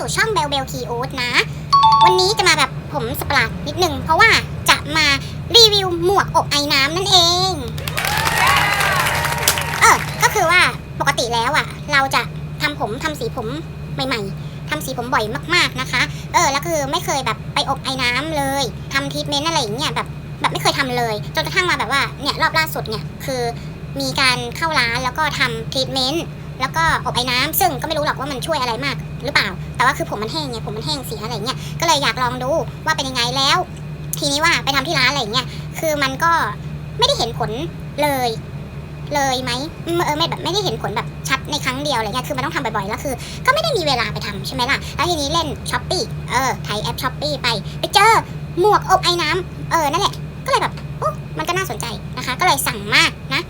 สู่ช่องเบลเบลคีโอตนะ วันนี้จะมาแบบผมสปาร์กนิดนึง เพราะว่าจะมารีวิวหมวกอบไอ้น้ำนั่นเอง เออ ก็คือว่าปกติแล้วอะ เราจะทำผมทำสีผมใหม่ ๆทำสีผมบ่อยมากๆนะคะ เออ แล้วคือไม่เคยแบบไปอบไอ้น้ำเลยทำทรีทเมนต์อะไรอย่างเงี้ยแบบแบบไม่เคยทำเลย จนกระทั่งมาแบบว่าเนี่ยรอบล่าสุดเนี่ยคือมีการเข้าร้านแล้วก็ทำทรีทเมนต์ แล้วก็อบไอ้น้ำซึ่งก็ไม่รู้หรอกว่ามันช่วยอะไรมากหรือเปล่า แต่ว่าคือผมมันแห้งไงผมมันแห้งเสียอะไรเงี้ยก็เลยอยากลองดูว่าเป็นยังไงแล้ว ทีนี้ว่าไปทำที่ร้านอะไรเงี้ยคือมันก็ไม่ได้เห็นผลเลย เลยไหมเออไม่แบบไม่ได้เห็นผลแบบชัดในครั้งเดียวอะไรเงี้ยคือมันต้องทำบ่อยๆแล้วคือ ก็ไม่ได้มีเวลาไปทำใช่ไหมล่ะแล้วทีนี้เล่นช้อปปี้เออไทยแอปช้อปปี้ไปไปเจอหมวกอบไอ้น้ำเออนั่นแหละ ก็เลยแบบโอ้มันก็น่าสนใจนะคะ ก็เลยสั่งมากนะ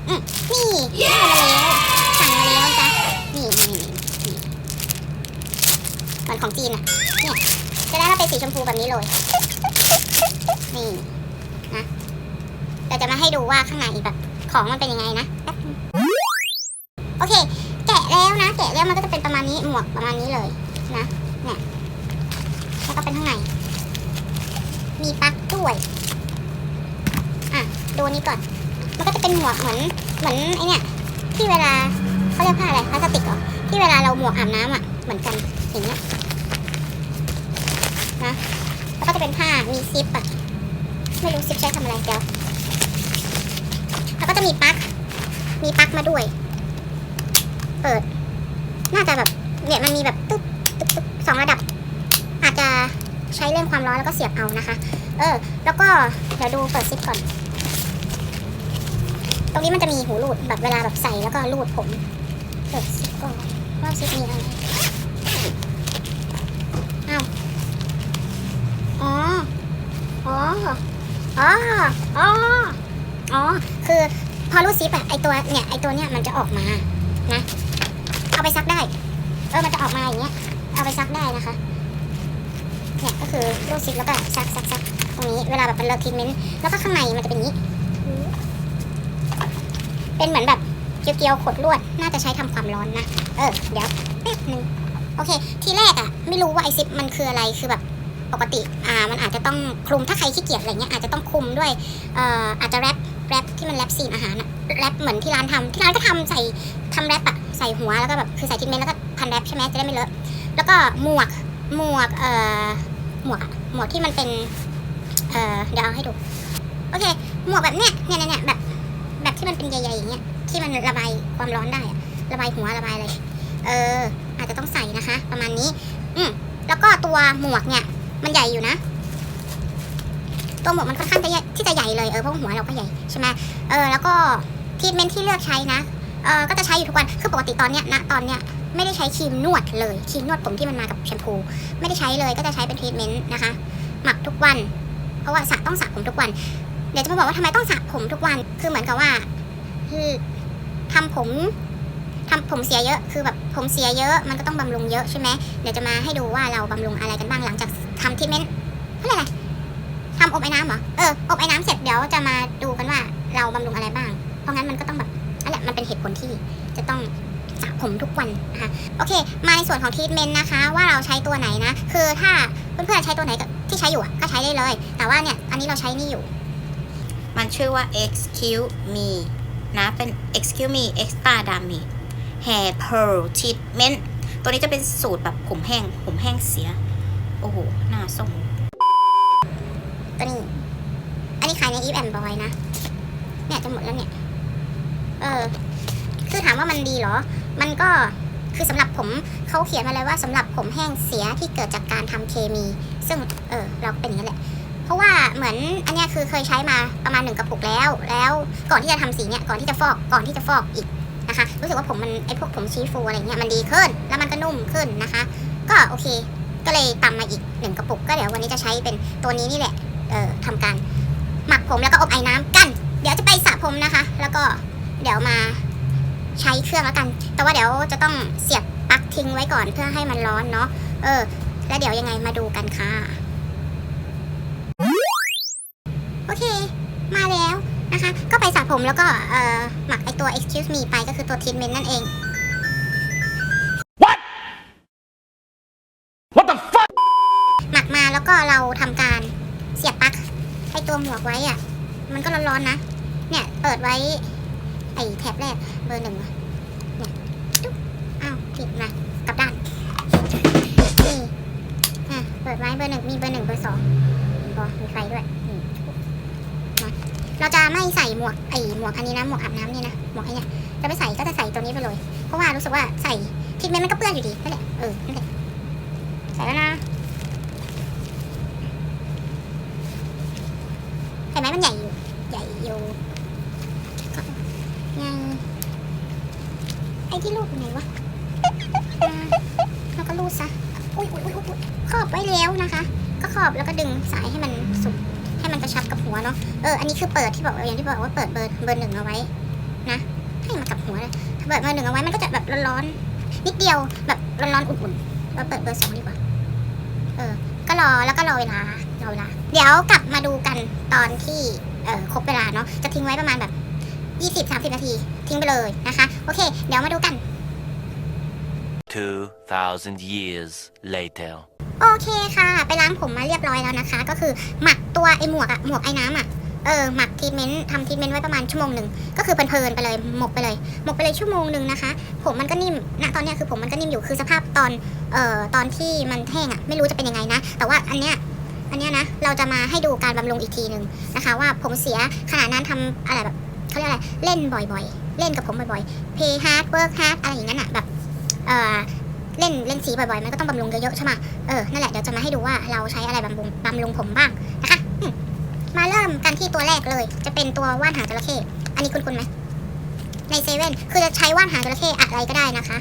นี่ได้มาแล้วสั่งมาแล้ว นี่นี่นี่เหมือนของจีนอะเนี่ยจะได้มาเป็นสีชมพูแบบนี้เลย นี่นะเดี๋ยวจะมาให้ดูว่าข้างในแบบของมันเป็นยังไงนะ โอเค แกะแล้วนะ แกะแล้วมันก็จะเป็นประมาณนี้หมวกประมาณนี้เลยนะเนี่ยแล้วก็เป็นข้างใน มีปลั๊กด้วยอะดูนี้ก่อน มันก็จะเป็นหมวกเหมือนเหมือนไอเนี่ยที่เวลา เขาเรียกผ้าอะไรพลาสติกเหรอที่เวลาเราหมวกอาบน้ำอะเหมือนกันอย่างเงี้ยนะแล้วก็จะเป็นผ้ามีซิปอะไม่รู้ซิปใช้ทำอะไรเดี๋ยวแล้วก็จะมีปลั๊กมีปลั๊กมาด้วย เปิด น่าจะแบบเนี่ยมันมีแบบตึ๊บตึ๊บตึ๊บสองระดับ อาจจะใช้เรื่องความร้อนแล้วก็เสียบเอานะคะ เออ แล้วก็เดี๋ยวดูเปิดซิปก่อน ตรงนี้มันจะมีหูรูดแบบเวลาแบบใส่แล้วก็รูดผม เปิดซิปก่อนว่าซิปมีอะไรอ้าวอ๋อ อ๋อ อ๋อ อ๋อ อ๋อ คือพอรูดซิปอะไอตัวเนี่ยไอตัวเนี้ยมันจะออกมา นะ เอาไปซักได้ เออ มันจะออกมาอย่างเงี้ย เอาไปซักได้นะคะ เนี่ยก็คือรูดซิปแล้วก็ซักซักซักตรงนี้เวลาแบบเป็นเลิกทีเมนต์แล้วก็ข้างในมันจะเป็นนี้ เป็นเหมือนแบบ เกลียวๆขดลวด น่าจะใช้ทำความร้อนนะ เออ เดี๋ยวแป๊บนึงโอเค ทีแรกอะไม่รู้ว่าไอซิปมันคืออะไร คือแบบปกติ อ่า มันอาจจะต้องคลุม ถ้าใครขี้เกียจอะไรเงี้ย อาจจะต้องคลุมด้วย เอ่อ อาจจะแรป แรปที่มันแรปซีนอาหารอะแรปเหมือนที่ร้านทำที่ร้านก็ทำใส่ทำแรปอะใส่หัวแล้วก็แบบ คือใส่ทิทเมนแล้วก็พันแรปใช่ไหมจะได้ไม่เลอะ แล้วก็หมวก หมวก เอ่อ หมวก หมวกที่มันเป็น เอ่อ เดี๋ยวเอาให้ดู โอเค หมวกแบบเนี้ยเนี่ยเนี่ยเนี่ยแบบ แบบที่มันเป็นใหญ่ๆอย่างเงี้ย ที่มันระบายความร้อนได้ระบายหัวระบายอะไรเออ อาจจะต้องใส่นะคะ ประมาณนี้ อืมแล้วก็ตัวหมวกเนี่ย มันใหญ่อยู่นะ ตัวหมวกมันค่อนข้างจะใหญ่ที่จะใหญ่เลยเออเพราะหัวเราก็ใหญ่ใช่ไหมเออ แล้วก็ทรีทเมนต์ที่เลือกใช้นะเออก็จะใช้อยู่ทุกวันคือปกติตอนเนี้ยณตอนเนี้ยไม่ได้ใช้ครีมนวดเลยครีมนวดผมที่มันมากับแชมพูไม่ได้ใช้เลยก็จะใช้เป็นทรีทเมนต์นะคะ หมักทุกวัน เพราะว่าสระต้องสระผมทุกวัน เดี๋ยวจะมาบอกว่าทำไมต้องสระผมทุกวัน คือเหมือนกับว่าคือ ทำผมทำผมเสียเยอะ คือแบบผมเสียเยอะมันก็ต้องบำรุงเยอะใช่ไหมเดี๋ยวจะมาให้ดูว่าเราบำรุงอะไรกันบ้างหลังจากทำทรีทเมนต์เขาเรียกอะไรทำอบไอ้น้ำเหรอ เออ อบไอ้น้ำเสร็จเดี๋ยวจะมาดูกันว่าเราบำรุงอะไรบ้าง เพราะงั้นมันก็ต้องแบบนั่นแหละมันเป็นเหตุผลที่จะต้องสระผมทุกวันนะคะ โอเค มาในส่วนของทรีทเมนต์นะคะ ว่าเราใช้ตัวไหนนะ คือถ้าเพื่อนๆใช้ตัวไหนก็ที่ใช้อยู่ก็ใช้ได้เลย แต่ว่าเนี่ย อันนี้เราใช้นี่อยู่ มันชื่อว่า excuse me นะ เป็น excuse me extra damage hair pearl treatment ตัวนี้จะเป็นสูตรแบบผมแห้ง ผมแห้งเสีย โอ้โห หน้าส้มตัวนี้ อันนี้ขายใน Eve and Boy นะ เนี่ยจะหมดแล้วเนี่ย เออ คือถามว่ามันดีเหรอ มันก็คือสำหรับผมเขาเขียนมาเลยว่าสำหรับผมแห้งเสียที่เกิดจากการทำเคมี ซึ่งเออเราเป็นอย่างนี้แหละ ราะว่าเหมือนอันนี้คือเคยใช้มาประมาณหนึ่งกระปุกแล้ว แล้วก่อนที่จะทำสีเนี่ยก่อนที่จะฟอกก่อนที่จะฟอกอีกนะคะ รู้สึกว่าผมมันไอพวกผมชี้ฟูอะไรเงี้ยมันดีขึ้น แล้วมันก็นุ่มขึ้นนะคะ ก็โอเค ก็เลยตำมาอีกหนึ่งกระปุกก็เดี๋ยววันนี้จะใช้เป็นตัวนี้นี่แหละเอ่อทำการหมักผมแล้วก็อบไอ้น้ำกัน เดี๋ยวจะไปสระผมนะคะ แล้วก็เดี๋ยวมาใช้เครื่องแล้วกัน แต่ว่าเดี๋ยวจะต้องเสียบปลั๊กทิ้งไว้ก่อนเพื่อให้มันร้อนเนาะเออ แล้วเดี๋ยวยังไงมาดูกันค่ะ โอเค มาแล้วนะคะ ก็ไปสระ ผมแล้วก็เอ่อหมักไอตัว excuse me ไปก็คือตัว treatment นั่นเอง What เราทำการเสียบปลั๊กไอตัวหมวกไว้อะมันก็ร้อนๆนะ เนี่ย เปิดไว้ไอแถบแรกเบอร์หนึ่งอะเนี่ยจุ๊บอ้าวผิดนะกลับด้านนี่อะเปิดไว้เบอร์หนึ่งมีเบอร์หนึ่งเบอร์สองมีบอมีไฟด้วยอืมนะ เราจะไม่ใส่หมวกไอหมวกอันนี้นะหมวกอาบน้ำนี่นะหมวกไอเนี่ยจะไม่ใส่ก็จะใส่ตัวนี้ไปเลย เพราะว่ารู้สึกว่าใส่ทิกเมนต์มันก็เปื้อนอยู่ดีนั่นแหละเออนั่นแหละใส่แล้วนะเห็นไหมมันใหญ่อยู่ใหญ่อยู่ก็ไงไอ้ที่รูดอยู่ไหนวะอ่าแล้วก็รูดซะอุ้ยอุ้ยอุ้ยอุ้ยครอบไว้แล้วนะคะ ก็ครอบแล้วก็ดึงสายให้มันสุดให้มัน กระชับกับหัวเนาะ เออ อันนี้คือเปิดที่บอกอย่างที่บอกว่าเปิดเบอร์เบอร์หนึ่งเอาไว้นะ ให้มันกับหัวเลยถ้าเปิดเบอร์หนึ่งเอาไว้มันก็จะแบบร้อนๆนิดเดียวแบบร้อนๆอุ่นๆเราเปิดเบอร์สองดีกว่า เออ ก็รอแล้วก็รอเวลารอเวลา เดี๋ยวกลับมาดูกันตอนที่เออครบเวลาเนาะ จะทิ้งไว้ประมาณแบบยี่สิบสามสิบนาที ทิ้งไปเลยนะคะ โอเค เดี๋ยวมาดูกัน 2,000 years later. โอเคค่ะ ไปล้างผมมาเรี ยบร้อยแล้วนะคะ ก็คือหมักตัวไอหมวกอะหมวกไอ้น้ำอะเออหมักทีเมนต์ทำทีเมนต์ไว้ประมาณชั่วโมงหนึ่งก็คือเพลินๆไปเลยหมกไปเลยหมกไปเลยชั่วโมงหนึ่งนะคะ ผมมันก็นิ่มณตอนนี้คือผมมันก็นิ่มอยู่คือสภาพตอนเอ่อตอนที่มันแห้งอะไม่รู้จะเป็นยังไงนะ แต่ว่าอันเนี้ยอันเนี้ยนะเราจะมาให้ดูการบำรุงอีกทีหนึ่งนะคะ ว่าผมเสียขนาดนั้นทำอะไรแบบเขาเรียกอะไรเล่นบ่อยๆ เล่นกับผมบ่อยๆ play hard work hard อะไรอย่างนั้นอะแบบเอ่อ เล่นเล่นสีบ่อยๆ มันก็ต้องบำรุงเยอะๆใช่ไหมเออ นั่นแหละ เดี๋ยวจะมาให้ดูว่าเราใช้อะไรบำรุงบำรุงผมบ้างนะคะ มาเริ่มกันที่ตัวแรกเลย จะเป็นตัวว่านหางจระเข้ อันนี้คุณคุณไหม ในเซเว่น คือจะใช้ว่านหางจระเข้อะไรก็ได้นะคะ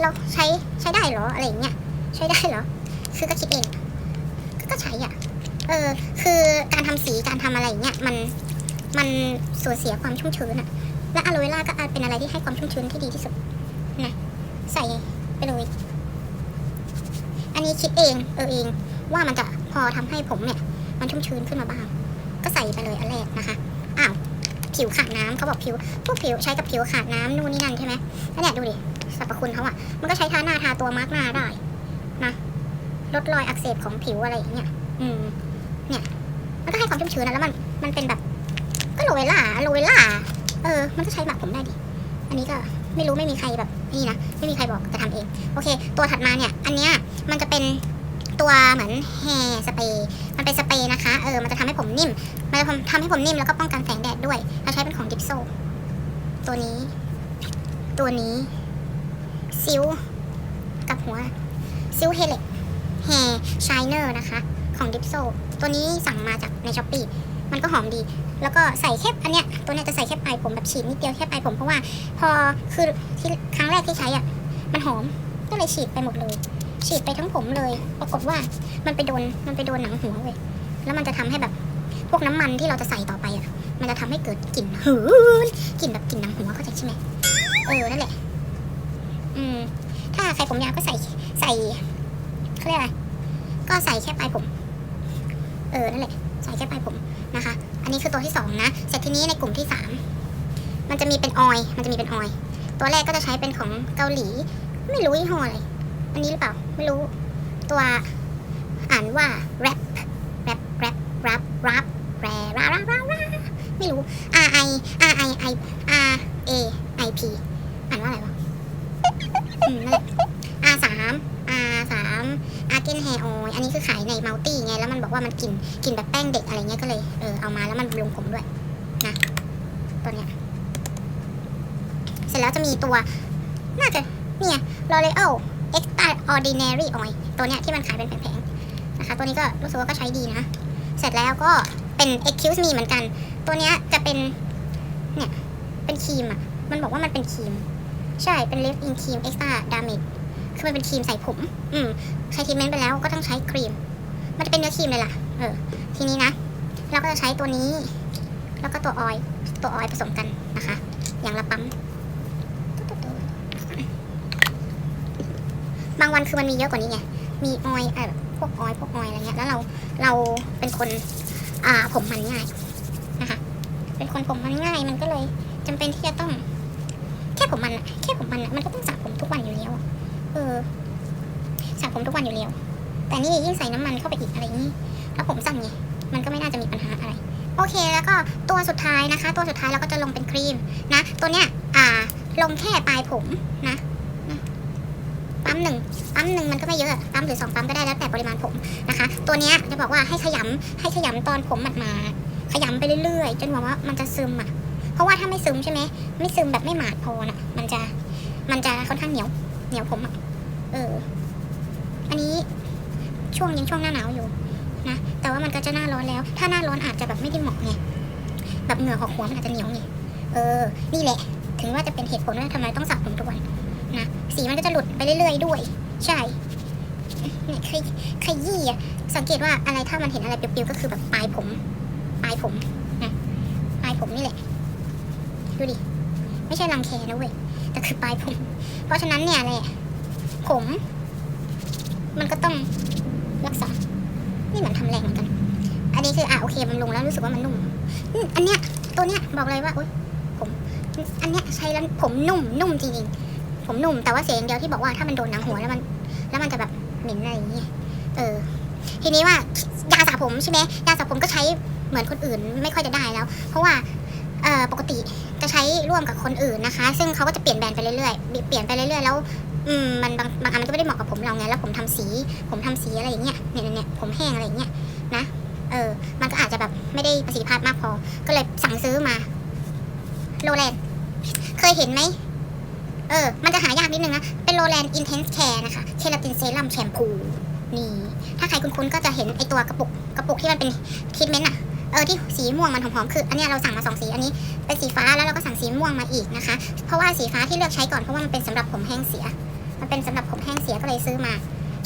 เราใช้ใช้ได้เหรออะไรอย่างเงี้ย ใช้ได้เหรอ คือก็คิดเอง ก็ก็ใช้อะ เออ คือการทำสี การทำอะไรอย่างเงี้ย มัน มันสูญเสียความชุ่มชื้นอะและอะโลเวล่าก็อาจเป็นอะไรที่ให้ความชุ่มชื้นที่ดีที่สุดนะใส่ คิดเองเออเอง ว่ามันจะพอทำให้ผมเนี่ย มันชุ่มชื้นขึ้นมาบ้าง ก็ใส่ไปเลยอันแรกนะคะอ้าวผิวขาดน้ำเขาบอกผิวพวกผิวใช้กับผิวขาดน้ำนู่นนี่นั่นใช่ไหมแล้วเนี่ยดูดิสรรพคุณเขาอะมันก็ใช้ทาหน้าทาตัวมาร์กหน้าได้นะลดรอยอักเสบของผิวอะไรอย่างเงี้ยอืมเนี่ย มันก็ให้ความชุ่มชื้นนะแล้วมันมันเป็นแบบ ก็โรเวล่าโรเวล่าเออ มันก็ใช้หมักผมได้ดิ อันนี้ก็ไม่รู้ไม่มีใครแบบนี่นะไม่มีใครบอกจะทำเองโอเค ตัวถัดมาเนี่ย อันเนี้ยมันจะเป็นตัวเหมือนแฮร์สเปรย์มันเป็นสเปรย์นะคะเออมันจะทำให้ผมนิ่ม มันจะทำให้ผมนิ่มแล้วก็ป้องกันแสงแดดด้วยเราใช้เป็นของดิปโซตัวนี้ ตัวนี้ซิลกับหัวซิลเฮเล็กแฮร์ชายเนอร์นะคะ ของดิปโซตัวนี้สั่งมาจากในช้อปปีมันก็หอมดี แล้วก็ใส่แค่อันเนี้ยตัวเนี้ยจะใส่แค่ปลายผมแบบฉีดนิดเดียวแค่ปลายผมเพราะว่าพอคือที่ครั้งแรกที่ใช้อะมันหอมก็เลยฉีดไปหมดเลย ฉีดไปทั้งผมเลย ปรากฏว่ามันไปโดนมันไปโดนหนังหัวเว้ยแล้วมันจะทำให้แบบพวกน้ำมันที่เราจะใส่ต่อไปอะ มันจะทำให้เกิดกลิ่นหืนกลิ่นแบบกลิ่นหนังหัวเข้าใจใช่ไหมเออนั่นแหละ อืม ถ้าใครผมยาวก็ใส่ใส่เขาเรียกอะไรก็ใส่แค่ปลายผม เออนั่นแหละ ใส่แค่ปลายผม อันนี้คือตัวที่สองนะ เสร็จทีนี้ในกลุ่มที่สามมันจะมีเป็นออยมันจะมีเป็นออยตัวแรกก็จะใช้เป็นของเกาหลี ไม่รู้ยี่ห้ออะไร อันนี้หรือเปล่า ไม่รู้ ตัวอ่านว่า rap rap rap r a r a r a r a r a ไม่รู้ R I R I I R A I P อ่านว่าอะไรวะ อืมนั่นแหละ R สาม R สาม Argan Hair Oil อันนี้คือขายในมัลตี้ไง แล้ว มันบอกว่ามันกลิ่นกลิ่นแบบแป้งเด็กอะไรเงี้ยก็เลยเออเอามาแล้วมันบำรุงผมด้วยนะตัวเนี้ยเสร็จแล้วจะมีตัว น่าจะเนี่ย L'Oreal Extraordinary Oil ตัวเนี้ยที่มันขายเป็นแผงๆนะคะ ตัวนี้ก็รู้สึกว่าก็ใช้ดีนะ เสร็จแล้วก็เป็น Excuse me เหมือนกัน ตัวเนี้ยจะเป็น เนี่ย เป็นครีมอะ มันบอกว่ามันเป็นครีม ใช่ เป็น Lift in Cream Extra Damage คือมันเป็นครีมใส่ผม อืมใช้ทรีทเมนต์ไปแล้วก็ต้องใช้ครีม มันจะเป็นเนื้อครีมเลยล่ะ เออ ทีนี้นะ เราก็จะใช้ตัวนี้ แล้วก็ตัวออยตัวออยผสมกันนะคะ อย่างละปั๊ม บางวันคือมันมีเยอะกว่านี้ไง มีออยเออพวกออยพวกออยอะไรเงี้ย แล้วเรา เราเป็นคน อ่า ผมมันง่ายนะคะ เป็นคนผมมันง่าย มันก็เลยจำเป็นที่จะต้อง แค่ผมมันแค่ผมมันมันก็ต้องสระผมทุกวันอยู่แล้ว เออสระผมทุกวันอยู่แล้ว แต่นี่ยิ่งใส่น้ำมันเข้าไปอีกอะไรอย่างนี้แล้วผมสั้นไงมันก็ไม่น่าจะมีปัญหาอะไร โอเคแล้วก็ตัวสุดท้ายนะคะ ตัวสุดท้ายเราก็จะลงเป็นครีมนะ ตัวเนี้ยอ่าลงแค่ปลายผมนะปั๊มหนึ่งปั๊มหนึ่งมันก็ไม่เยอะปั๊มหรือสองปั๊มก็ได้แล้วแต่ปริมาณผมนะคะ ตัวเนี้ยจะบอกว่าให้ขยำให้ขยำตอนผมหมาดๆขยำไปเรื่อยๆ จนกว่าว่ามันจะซึมอะเพราะว่าถ้าไม่ซึมใช่ไหมไม่ซึมแบบไม่หมาดพอน่ะ มันจะมันจะค่อนข้างเหนียวเหนียวผมอะเออ อันนี้ ช่วงยังช่วงหน้าหนาวอยู่นะแต่ว่ามันก็จะหน้าร้อนแล้ว ถ้าหน้าร้อนอาจจะแบบไม่ได้เหมาะไงแบบเหงื่อของหัวมันอาจจะเหนียวไงเออ นี่แหละ ถึงว่าจะเป็นเหตุผลว่าทำไมต้องสระผมทุกวันนะสีมันก็จะหลุดไปเรื่อยๆด้วย ใช่เนี่ยขยขยี้อะสังเกตว่าอะไรถ้ามันเห็นอะไรเปรียวๆก็คือแบบปลายผมปลายผมนะปลายผมนี่แหละ ดูดิไม่ใช่รังแคนะเว้ยแต่คือปลายผม เพราะฉะนั้นเนี่ยแหละผม มันก็ต้อง รักษา นี่เหมือนทำแรงเหมือนกัน อันนี้คืออะโอเคบำรุงแล้วรู้สึกว่ามันนุ่ม อันเนี้ยตัวเนี้ยบอกเลยว่าโอ๊ยผมอันเนี้ยใช้แล้วผมนุ่มนุ่มจริงๆ ผมนุ่มแต่ว่าเสียงเดียวที่บอกว่าถ้ามันโดนหนังหัวแล้วมัน แล้วมันจะแบบเหม็นอะไรอย่างเงี้ยเออ ทีนี้ว่ายาสระผมใช่ไหมยาสระผมก็ใช้เหมือนคนอื่นไม่ค่อยจะได้แล้ว เพราะว่าปกติจะใช้ร่วมกับคนอื่นนะคะ ซึ่งเขาก็จะเปลี่ยนแบรนด์ไปเรื่อยๆ เปลี่ยนไปเรื่อยๆ แล้ว อืมมันบางบางอันมันก็ไม่ได้เหมาะกับผมเราไงแล้วผมทำสี ผมทำสีอะไรอย่างเงี้ยเนี่ยเนี่ยผมแห้งอะไรอย่างเงี้ยนะเออมันก็อาจจะแบบไม่ได้ประสิทธิภาพมากพอ ก็เลยสั่งซื้อมาโรแลนด์เคยเห็นไหมเออ มันจะหายากนิดนึงนะ เป็นโรแลนด์ Intense Care นะคะ เคลาตินเซรั่มแชมพู นี่ ถ้าใครคุ้นๆ ก็จะเห็นไอตัวกระปุก กระปุกที่มันเป็นทรีทเมนต์อะเออที่สีม่วงมันหอมๆ คือ อันนี้เราสั่งมาสองสี อันนี้เป็นสีฟ้าแล้วเราก็สั่งสีม่วงมาอีกนะคะ เพราะว่าสีฟ้าที่เลือกใช้ก่อนเพราะว่ามันเป็นสำหรับผมแห้งเสีย มันเป็นสำหรับผมแห้งเสียก็เลยซื้อมา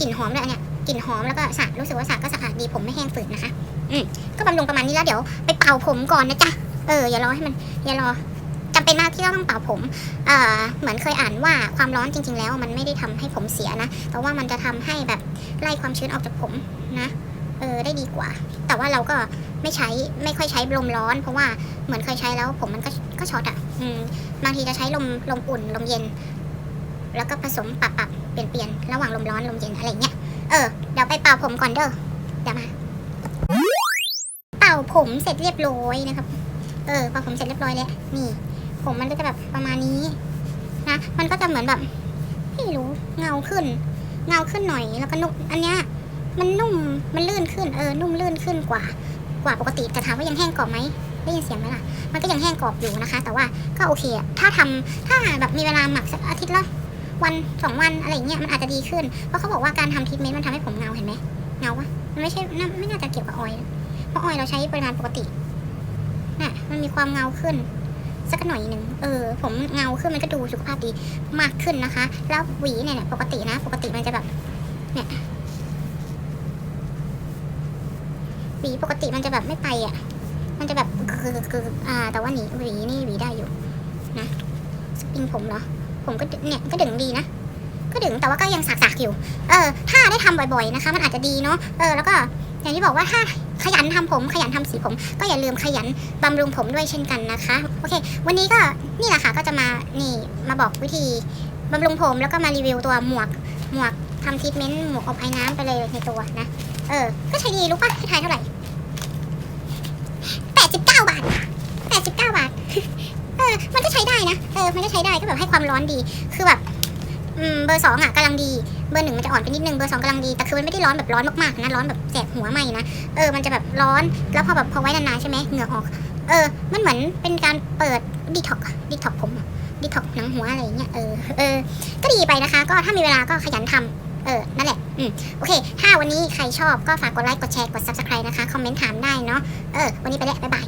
กลิ่นหอมเลยเนี้ยกลิ่นหอมแล้วก็สระรู้สึกว่าสระก็สะอาดดีผมไม่แห้งฝืดนะคะ อืมก็บำรุงประมาณนี้แล้วเดี๋ยวไปเป่าผมก่อนนะจ๊ะเอออย่ารอให้มัน อย่ารอจำเป็นมากที่เราต้องเป่าผมเอ่อเหมือนเคยอ่านว่าความร้อนจริง ๆ แล้ว มันไม่ได้ทำให้ผมเสียนะแต่ว่ามันจะทำให้แบบไล่ความชื้นออกจากผมนะเออได้ดีกว่า แต่ว่าเราก็ไม่ใช้ไม่ค่อยใช้ลมร้อน เพราะว่าเหมือนเคยใช้แล้วผมมันก็ก็ช็อตอะอืมบางทีจะใช้ลมลมอุ่นลมเย็น แล้วก็ผสมปรับปรับเปลี่ยนเปลี่ยนระหว่างลมร้อนลมเย็นอะไรเงี้ย เออ เดี๋ยวไปเป่าผมก่อนเด้อ เดี๋ยวมา เป่าผมเสร็จเรียบร้อยนะครับ เออ เป่าผมเสร็จเรียบร้อยแล้ว นี่ ผมมันก็จะแบบประมาณนี้นะ มันก็จะเหมือนแบบไม่รู้เงาขึ้น เงาขึ้นหน่อย แล้วก็นุ่ม อันเนี้ย มันนุ่ม มันลื่นขึ้น เออ นุ่มลื่นขึ้นกว่า กว่าปกติ แต่ถามว่ายังแห้งกรอบไหมได้ยินเสียงไหมล่ะ มันก็ยังแห้งกรอบอยู่นะคะ แต่ว่าก็โอเค ถ้าทำถ้าแบบมีเวลาหมักสักอาทิตย์ละ วันสองวันอะไรเงี้ยมันอาจจะดีขึ้น เพราะเขาบอกว่าการทำทรีทเมนต์มันทำให้ผมเงาเห็นไหมเงาวะมันไม่ใช่น่าไม่น่าจะเกี่ยวกับออยล์เพราะออยล์เราใช้ปริมาณปกติน่ะมันมีความเงาขึ้น สักหน่อยหนึ่งเออ ผมเงาขึ้นมันก็ดูสุขภาพดีมากขึ้นนะคะ แล้วหวีเนี่ยเนี่ยปกตินะ ปกติมันจะแบบเนี่ยหวีปกติมันจะแบบไม่ไปอะ มันจะแบบกึกกึกอ่า แต่ว่าหนีหวีนี่หวีได้อยู่นะสปริงผมเหรอ ผมก็เนี่ยก็ดึงดีนะ ก็ดึงแต่ว่าก็ยังสากๆอยู่ เออ ถ้าได้ทำบ่อยๆนะคะ มันอาจจะดีเนาะ เออ แล้วก็อย่างที่บอกว่าถ้าขยันทำผม ขยันทำสีผม ก็อย่าลืมขยันบำรุงผมด้วยเช่นกันนะคะ โอเค วันนี้ก็นี่แหละค่ะ ก็จะมา นี่ มาบอกวิธีบำรุงผมแล้วก็มารีวิวตัวหมวก หมวกทำทรีทเมนต์หมวกอบไอ้น้ำไปเลยในตัวนะ เออ ก็ใช้ดีรู้ป่ะให้ทายเท่าไหร่แปดสิบเก้าบาทแปดสิบเก้าบาท เออ มันก็ใช้ได้ นะเออมันก็ใช้ได้ก็แบบให้ความร้อนดีคือแบบเบอร์สองอะกำลังดีเบอร์หนึ่งมันจะอ่อนไปนิดนึงเบอร์สองกำลังดีแต่คือมันไม่ได้ร้อนแบบร้อนมากๆนะร้อนแบบแสบหัวไหมนะเออมันจะแบบร้อนแล้วพอแบบพอไว้นานๆใช่ไหมเหงื่อออก เออ มันเหมือนเป็นการเปิดดีท็อกดีท็อกผมดีท็อกหนังหัวอะไรอย่างเงี้ยเออเออก็ดีไปนะคะ ก็ถ้ามีเวลาก็ขยันทำเออ นั่นแหละ อืม โอเค ถ้าวันนี้ใครชอบก็ฝากกดไลค์ กดแชร์ กด subscribe นะคะ คอมเมนต์ถามได้เนาะ เออ วันนี้ไปแล้ว บ๊ายบาย